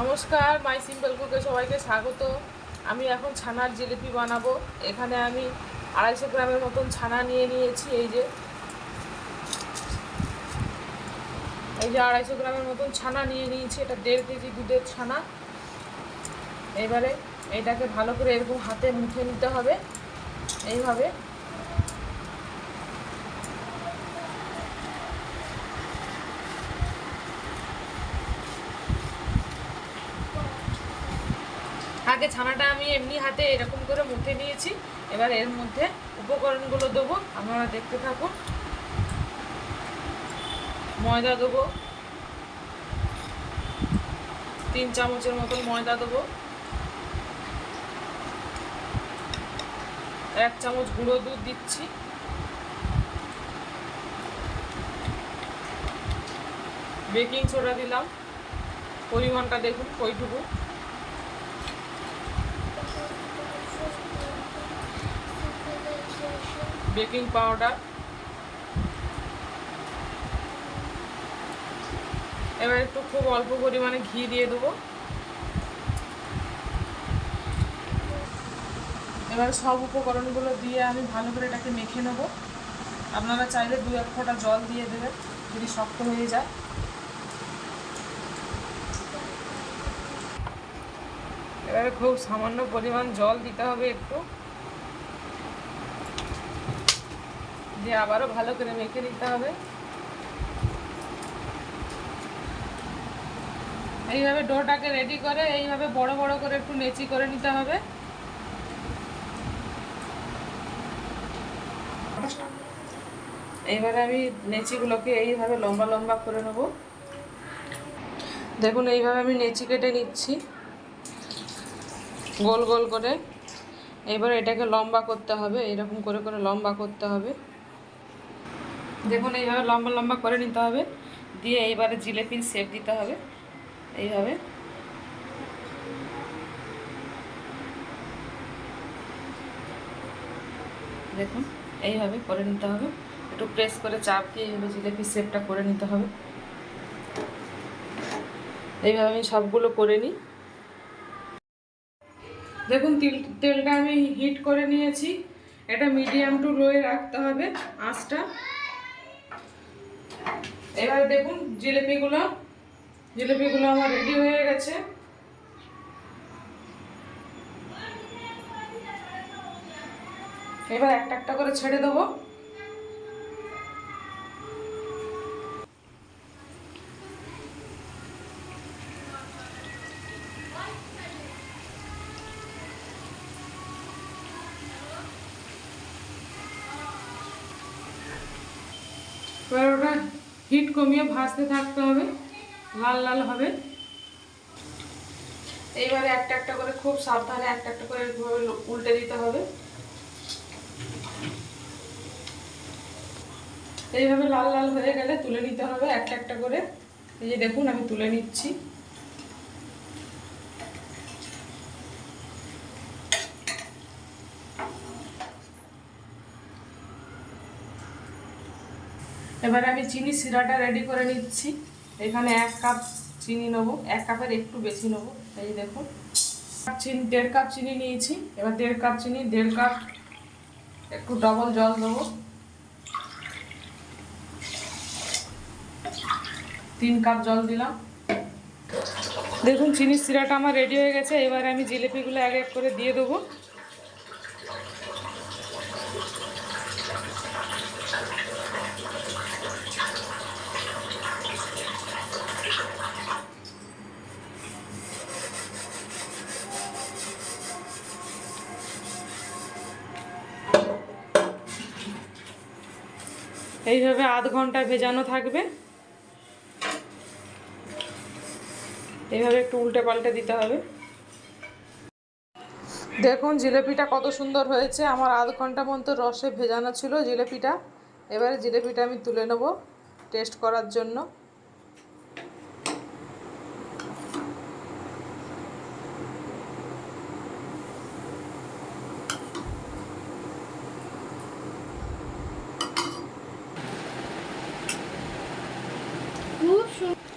নমস্কার, মাই সিম্পল কুকে সবাইকে স্বাগত। আমি এখন ছানার জিলিপি বানাবো। এখানে আমি আড়াইশো গ্রামের মতন ছানা নিয়ে নিয়েছি, এই যে। এই যে আড়াইশো গ্রামের মতন ছানা নিয়ে নিয়েছি, এটা দেড় কেজি দুধের ছানা। এবারে এটাকে ভালো করে এরকম হাতে মুখে নিতে হবে। এইভাবে আগে ছানাটা আমি এমনি হাতে এরকম করে মুখে নিয়েছি। এবার এর মধ্যে উপকরণগুলো দেবো, আপনারা দেখতে থাকুন। ময়দা দেবো। তিন চামচের মতন ময়দা দেবো। এক চামচ গুঁড়ো দুধ দিচ্ছি। বেকিং সোডা দিলাম। পরিমাণটা দেখুন কইটুকু। Baking powder. এবার একটু খুব অল্প পরিমাণে ঘি দিয়ে দেবো। এবার সব উপকরণগুলো দিয়ে আমি ভালো করে এটাকে মেখে নেব। আপনারা চাইলে দু এক ফোঁটা জল দিয়ে দেবেন, যদি শক্ত হয়ে যায়। এবারে খুব সামান্য পরিমাণ জল দিতে হবে একটু। দিয়ে আবারও ভালো করে মেখে নিতে হবে। এইভাবে ডোটাকে রেডি করে, এইভাবে বড় বড় করে একটু নেচি করে নিতে হবে। এইবারে আমি নেচিগুলোকে এইভাবে লম্বা লম্বা করে নেব। দেখুন, এইভাবে আমি নেচি কেটে নিচ্ছি। গোল গোল করে। এবার এটাকে লম্বা করতে হবে এরকম করে করে লম্বা করতে হবে। দেখুন, এইভাবে লম্বা লম্বা করে নিতে হবে। দিয়ে এইবারে জিলেপির শেপ দিতে হবে। এইভাবে। দেখুন, এইভাবে করে নিতে হবে। একটু প্রেস করে চাপ দিয়ে এইভাবে জিলেপির শেপটা করে নিতে হবে। এইভাবে আমি সবগুলো করে নিই। দেখুন, তেল, তেলটা আমি হিট করে নিয়েছি। এটা মিডিয়াম টু লোয়ে রাখতে হবে আঁচটা। এবার দেখুন জিলিপিগুলো জিলিপিগুলো আমার রেডি হয়ে গেছে। এবার একটা একটা করে ছেড়ে দেবো। হিট কমিয়ে ভাজতে থাকতে হবে, লাল লাল হবে। এইবারে একটা একটা করে খুব সাবধানে একটা একটা করে উল্টে দিতে হবে। এইভাবে লাল লাল হয়ে গেলে তুলে নিতে হবে একটা একটা করে। এই যে দেখুন আমি তুলে নিচ্ছি। এবারে আমি চিনি সিরাটা রেডি করে নিচ্ছি। এখানে এক কাপ চিনি নেব। এক কাপের একটু বেশি নেব। এই দেখুন। চিনি, দেড় কাপ চিনি নিয়েছি। এবার দেড় কাপ চিনি, দেড় কাপ একটু ডবল জল দেবো। তিন কাপ জল দিলাম। দেখুন চিনির সিরাটা আমার রেডি হয়ে গেছে। এবারে আমি জিলিপিগুলো এক এক করে দিয়ে দেবো। এইভাবে আধ ঘণ্টা ভেজানো থাকবে। এইভাবে একটু উল্টে পাল্টে দিতে হবে। দেখুন, জিলেপিটা কত সুন্দর হয়েছে। আমার আধ ঘণ্টা মতো রসে ভেজানো ছিল জিলেপিটা। এবারে জিলেপিটা আমি তুলে নেব টেস্ট করার জন্য। সুন্দর